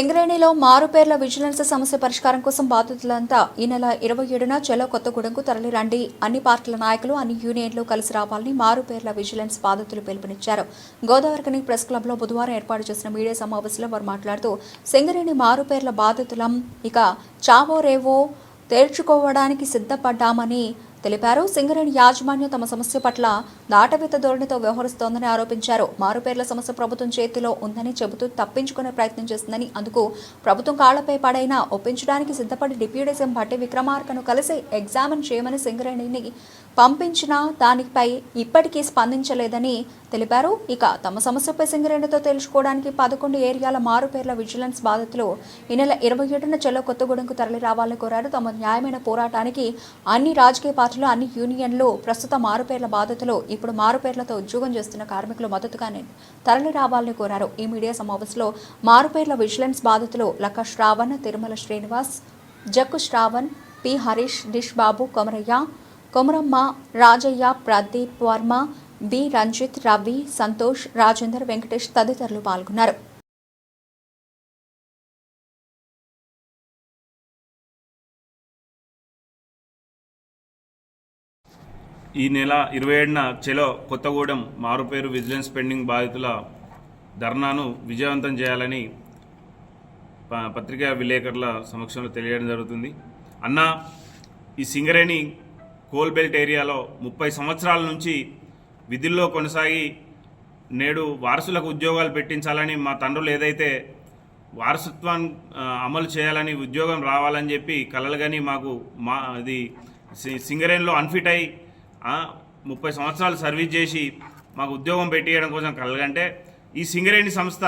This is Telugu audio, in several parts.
సింగరేణిలో మారుపేర్ల విజిలెన్స్ సమస్య పరిష్కారం కోసం బాధితులంతా ఈ నెల ఇరవై ఏడున చెలో కొత్తగూడెంకు తరలిరండి. అన్ని పార్టీల నాయకులు అన్ని యూనియన్లు కలిసి రావాలని మారుపేర్ల విజిలెన్స్ బాధితులు పిలుపునిచ్చారు. గోదావరికని ప్రెస్ క్లబ్లో బుధవారం ఏర్పాటు చేసిన మీడియా సమావేశంలో వారు మాట్లాడుతూ సింగరేణి మారుపేర్ల బాధితులం ఇక చావో రేవో తేల్చుకోవడానికి సిద్ధపడ్డామని తెలిపారు. సింగరేణి యాజమాన్యం తమ సమస్య పట్ల దాటవేత ధోరణితో వ్యవహరిస్తోందని ఆరోపించారు. మారుపేర్ల సమస్య ప్రభుత్వం చేతిలో ఉందని చెబుతూ తప్పించుకునే ప్రయత్నం చేస్తుందని అందుకు ప్రభుత్వం కాళ్ళపై పడైనా ఒప్పించడానికి సిద్ధపడి డిప్యూటీ సీఎం భట్టి విక్రమార్కను కలిసి ఎగ్జామిన్ చేయమని సింగరేణిని పంపించినా దానిపై ఇప్పటికీ స్పందించలేదని తెలిపారు. ఇక తమ సమస్యపై సింగరేణితో తెలుసుకోవడానికి పదకొండు ఏరియాల మారుపేర్ల విజిలెన్స్ బాధితులు ఈ నెల ఇరవై ఏడున చెల్లో కొత్తగూడెంకు తరలి రావాలని కోరారు. తమ న్యాయమైన పోరాటానికి అన్ని రాజకీయ పార్టీలు అన్ని యూనియన్లు ప్రస్తుత మారుపేర్ల బాధితులు ఇప్పుడు మారుపేర్లతో ఉద్యోగం చేస్తున్న కార్మికులు మద్దతుగానే తరలి రావాలని కోరారు. ఈ మీడియా సమావేశంలో మారుపేర్ల విజిలెన్స్ బాధితులు లక్క శ్రావణ్ తిరుమల శ్రీనివాస్ జక్కు శ్రావణ్ పి హరీష్ డిష్ బాబు కొమరయ్య కొమరమ్మ రాజయ్య ప్రదీప్ వర్మ బి రంజిత్ రవి సంతోష్ రాజేందర్ వెంకటేష్ తదితరులు పాల్గొన్నారు. ఈ నెల ఇరవై ఏడున చెలో కొత్తగూడెం మారుపేరు విజిలెన్స్ పెండింగ్ బాధితుల ధర్నాను విజయవంతం చేయాలని ప- పత్రికా విలేకరుల సమక్షంలో తెలియడం జరుగుతుంది. అన్న ఈ సింగరేణి కోల్ బెల్ట్ ఏరియాలో ముప్పై సంవత్సరాల నుంచి విధుల్లో కొనసాగి నేడు వారసులకు ఉద్యోగాలు పెట్టించాలని మా తండ్రులు ఏదైతే వారసత్వాన్ని అమలు చేయాలని ఉద్యోగం రావాలని చెప్పి కలలుగాని మాకు మా అది సింగరేణిలో అన్ఫిట్ అయి ముప్పై సంవత్సరాలు సర్వీస్ చేసి మాకు ఉద్యోగం పెట్టియడం కోసం కలగంటే ఈ సింగరేణి సంస్థ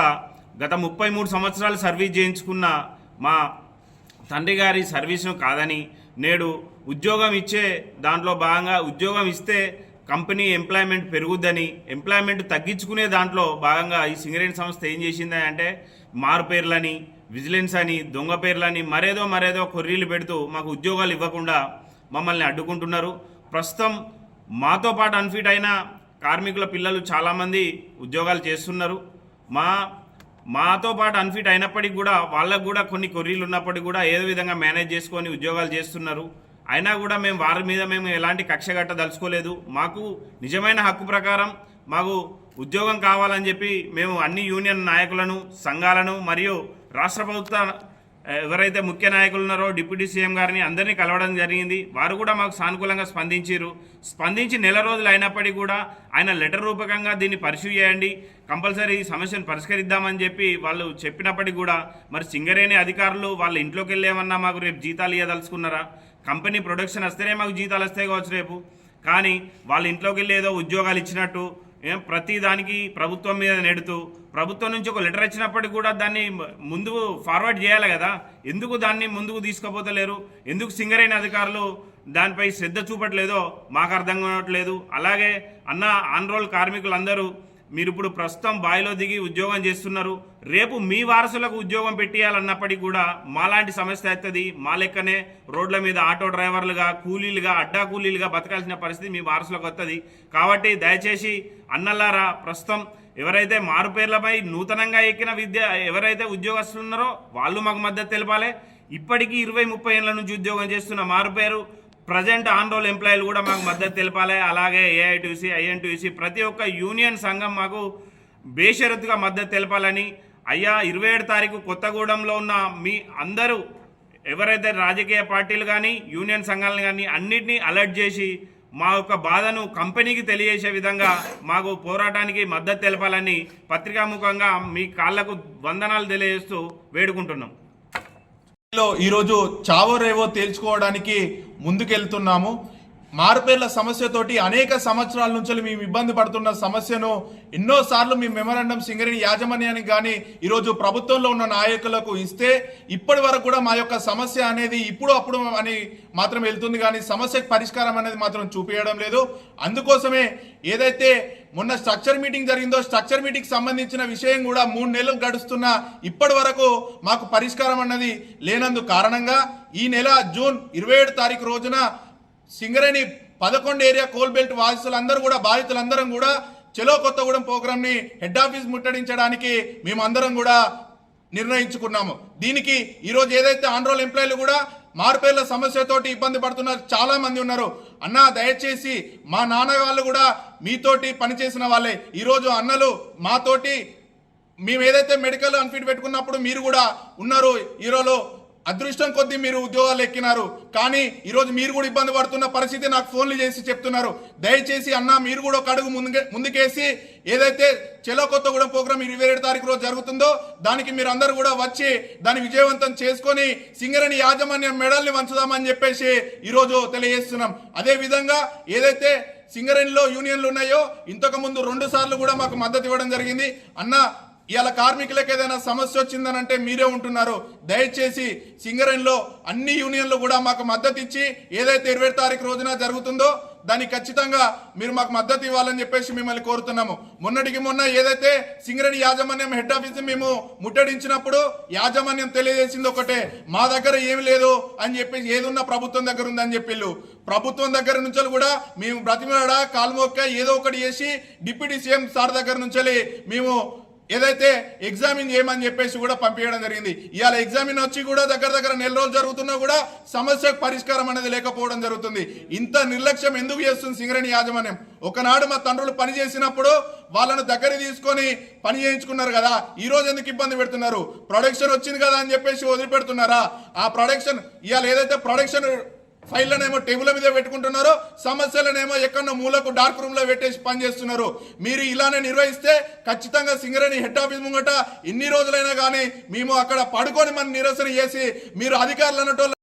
గత ముప్పై మూడు సంవత్సరాలు సర్వీస్ చేయించుకున్న మా తండ్రి గారి సర్వీస్ను కాదని నేడు ఉద్యోగం ఇచ్చే దాంట్లో భాగంగా ఉద్యోగం ఇస్తే కంపెనీ ఎంప్లాయ్మెంట్ పెరుగుద్దని ఎంప్లాయ్మెంట్ తగ్గించుకునే దాంట్లో భాగంగా ఈ సింగరేణి సంస్థ ఏం చేసిందని అంటే మారు పేర్లని విజిలెన్స్ అని దొంగ పేర్లని మరేదో మరేదో కొర్రీలు పెడుతూ మాకు ఉద్యోగాలు ఇవ్వకుండా మమ్మల్ని అడ్డుకుంటున్నారు. ప్రస్తుతం మాతో పాటు అన్ఫిట్ అయిన కార్మికుల పిల్లలు చాలామంది ఉద్యోగాలు చేస్తున్నారు. మా మాతో పాటు అన్ఫిట్ అయినప్పటికీ కూడా వాళ్ళకు కూడా కొన్ని కొర్రీలు ఉన్నప్పటికీ కూడా ఏదో విధంగా మేనేజ్ చేసుకొని ఉద్యోగాలు చేస్తున్నారు. అయినా కూడా మేము వారి మీద మేము ఎలాంటి కక్ష కట్టదలుచుకోలేదు మాకు నిజమైన హక్కు ప్రకారం మాకు ఉద్యోగం కావాలని చెప్పి మేము అన్ని యూనియన్ నాయకులను సంఘాలను మరియు రాష్ట్ర ప్రభుత్వ ఎవరైతే ముఖ్య నాయకులు ఉన్నారో డిప్యూటీ సీఎం గారిని అందరినీ కలవడం జరిగింది. వారు కూడా మాకు సానుకూలంగా స్పందించారు స్పందించి నెల రోజులు అయినప్పటికీ కూడా ఆయన లెటర్ రూపకంగా దీన్ని పరిశూ చేయండి. కంపల్సరీ ఈ సమస్యను పరిష్కరిద్దామని చెప్పి వాళ్ళు చెప్పినప్పటికీ కూడా మరి సింగరేణి అధికారులు వాళ్ళ ఇంట్లోకి వెళ్ళేమన్నా మాకు రేపు జీతాలు ఇవ్వదలుచుకున్నారా కంపెనీ ప్రొడక్షన్ వస్తేనే మాకు జీతాలు వస్తాయి కావచ్చు రేపు. కానీ వాళ్ళ ఇంట్లోకి వెళ్ళి ఏదో ఉద్యోగాలు ఇచ్చినట్టు ఏం ప్రతిదానికి ప్రభుత్వం మీద నెడుతూ ప్రభుత్వం నుంచి ఒక లెటర్ వచ్చినప్పటికి కూడా దాన్ని ముందుకు ఫార్వర్డ్ చేయాలి కదా. ఎందుకు దాన్ని ముందుకు తీసుకుపోతలేరు? ఎందుకు సింగరైన అధికారులు దానిపై శ్రద్ధ చూపట్లేదో మాకు అర్థం కావట్లేదు. అలాగే అన్న ఆన్రోల్ కార్మికులందరూ మీరు ఇప్పుడు ప్రస్తుతం బాయిలో దిగి ఉద్యోగం చేస్తున్నారు. రేపు మీ వారసులకు ఉద్యోగం పెట్టేయాలన్నప్పటికీ కూడా మాలాంటి సమస్య అవుతుంది మా లెక్కనే రోడ్ల మీద ఆటో డ్రైవర్లుగా కూలీలుగా అడ్డా కూలీలుగా బతకాల్సిన పరిస్థితి మీ వారసులకు వస్తుంది కాబట్టి దయచేసి అన్నలారా ప్రస్తుతం ఎవరైతే మారుపేర్లపై నూతనంగా ఎక్కిన విద్య ఎవరైతే ఉద్యోగస్తులు ఉన్నారో వాళ్ళు మాకు మద్దతు తెలపాలి. ఇప్పటికీ ఇరవై ముప్పై ఏళ్ళ నుంచి ఉద్యోగం చేస్తున్న మారుపేరు ప్రజెంట్ ఆన్ రోల్ ఎంప్లాయీలు కూడా మాకు మద్దతు తెలపాలి. అలాగే ఏఐటీసీ ఐఎన్టీసీ ప్రతి ఒక్క యూనియన్ సంఘం మాకు బేషరతుగా మద్దతు తెలపాలని. అయ్యా ఇరవై ఏడు తారీఖు కొత్తగూడెంలో ఉన్న మీ అందరూ ఎవరైతే రాజకీయ పార్టీలు కానీ యూనియన్ సంఘాలను కానీ అన్నిటినీ అలర్ట్ చేసి మా యొక్క బాధను కంపెనీకి తెలియజేసే విధంగా మాకు పోరాటానికి మద్దతు తెలపాలని పత్రికాముఖంగా మీ కాళ్ళకు వందనాలు తెలియజేస్తూ వేడుకుంటున్నాం. ఈరోజు చావో రేవో తేల్చుకోవడానికి ముందుకెళ్తున్నాము. మారుపేర్ల సమస్యతోటి అనేక సంవత్సరాల నుంచి మేము ఇబ్బంది పడుతున్న సమస్యను ఎన్నోసార్లు మీ మెమరాండం సింగరేణి యాజమాన్యానికి కానీ ఈరోజు ప్రభుత్వంలో ఉన్న నాయకులకు ఇస్తే ఇప్పటి వరకు కూడా మా యొక్క సమస్య అనేది ఇప్పుడు అప్పుడు అని మాత్రం వెళ్తుంది కానీ సమస్యకు పరిష్కారం అనేది మాత్రం చూపించడం లేదు. అందుకోసమే ఏదైతే మొన్న స్ట్రక్చర్ మీటింగ్ జరిగిందో స్ట్రక్చర్ మీటింగ్ సంబంధించిన విషయం కూడా మూడు నెలలు గడుస్తున్న ఇప్పటి వరకు మాకు పరిష్కారం అన్నది లేనందు కారణంగా ఈ నెల జూన్ ఇరవై ఏడు తారీఖు రోజున సింగరేణి పదకొండు ఏరియా కోల్ బెల్ట్ వాసులందరూ కూడా బాధితులందరం కూడా చెలో కొత్తగూడెం ప్రోగ్రామ్ని హెడ్ ఆఫీస్ ముట్టడించడానికి మేమందరం కూడా నిర్ణయించుకున్నాము. దీనికి ఈరోజు ఏదైతే ఆండ్రోల్ ఎంప్లాయీలు కూడా మార్పేర్ల సమస్యతోటి ఇబ్బంది పడుతున్నారు చాలా మంది ఉన్నారు. అన్న దయచేసి మా నాన్న వాళ్ళు కూడా మీతోటి పనిచేసిన వాళ్ళే. ఈరోజు అన్నలు మాతోటి మేము ఏదైతే మెడికల్ అన్ఫిట్ పెట్టుకున్నప్పుడు మీరు కూడా ఉన్నారు ఈరోజు అదృష్టం కొద్దీ మీరు ఉద్యోగాలు ఎక్కినారు. కానీ ఈరోజు మీరు కూడా ఇబ్బంది పడుతున్న పరిస్థితి నాకు ఫోన్లు చేసి చెప్తున్నారు. దయచేసి అన్న మీరు కూడా ఒక అడుగు ముందుకే ముందుకేసి ఏదైతే చెలో కొత్తగూడెం ప్రోగ్రామ్ ఇరవై ఏడు తారీఖు రోజు జరుగుతుందో దానికి మీరు అందరూ కూడా వచ్చి దాన్ని విజయవంతం చేసుకొని సింగరేణి యాజమాన్యం మెడల్ని వంచుదామని చెప్పేసి ఈరోజు తెలియజేస్తున్నాం. అదే విధంగా ఏదైతే సింగరేణిలో యూనియన్లు ఉన్నాయో ఇంతకుముందు రెండు సార్లు కూడా మాకు మద్దతు ఇవ్వడం జరిగింది. అన్న ఇవాళ కార్మికులకు ఏదైనా సమస్య వచ్చిందని అంటే మీరే ఉంటున్నారు. దయచేసి సింగరేణిలో అన్ని యూనియన్లు కూడా మాకు మద్దతు ఇచ్చి ఏదైతే ఇరవై తారీఖు రోజున జరుగుతుందో దానికి ఖచ్చితంగా మీరు మాకు మద్దతు ఇవ్వాలని చెప్పేసి మిమ్మల్ని కోరుతున్నాము. మొన్నటికి మొన్న ఏదైతే సింగరేణి యాజమాన్యం హెడ్ ఆఫీస్ మేము ముట్టడించినప్పుడు యాజమాన్యం తెలియజేసింది ఒకటే మా దగ్గర ఏమి లేదు అని చెప్పేసి ఏదున్నా ప్రభుత్వం దగ్గర ఉందని చెప్పిళ్ళు. ప్రభుత్వం దగ్గర నుంచి కూడా మేము బ్రతిమలాడ కాలుమొక్క ఏదో ఒకటి చేసి డిప్యూటీ సీఎం సార్ దగ్గర నుంచి మేము ఏదైతే ఎగ్జామిన్ చేయమని చెప్పేసి కూడా పంపించడం జరిగింది. ఇవాళ ఎగ్జామిన్ వచ్చి కూడా దగ్గర దగ్గర నెల రోజులు జరుగుతున్నా కూడా సమస్యకు పరిష్కారం అనేది లేకపోవడం జరుగుతుంది. ఇంత నిర్లక్ష్యం ఎందుకు చేస్తుంది సింగరేణి యాజమాన్యం? ఒకనాడు మా తండ్రులు పని చేసినప్పుడు వాళ్ళను దగ్గర తీసుకొని పని చేయించుకున్నారు కదా ఈ రోజు ఎందుకు ఇబ్బంది పెడుతున్నారు? ప్రొడక్షన్ వచ్చింది కదా అని చెప్పేసి వదిలిపెడుతున్నారా? ఆ ప్రొడక్షన్ ఇవాళ ఏదైతే ప్రొడక్షన్ ఫైళ్ళనేమో టేబుల్ మీద పెట్టుకుంటున్నారు సమస్యలనేమో ఎక్కడో మూలకు డార్క్ రూమ్లో పెట్టేసి పని చేస్తున్నారు మీరు ఇలానే నిర్వహిస్తే ఖచ్చితంగా సింగరేణి హెడ్ ఆఫీస్ ముంగట ఇన్ని రోజులైనా కానీ మేము అక్కడ పడుకొని మన నిరసన చేసి మీరు అధికారులు అన్నట్టు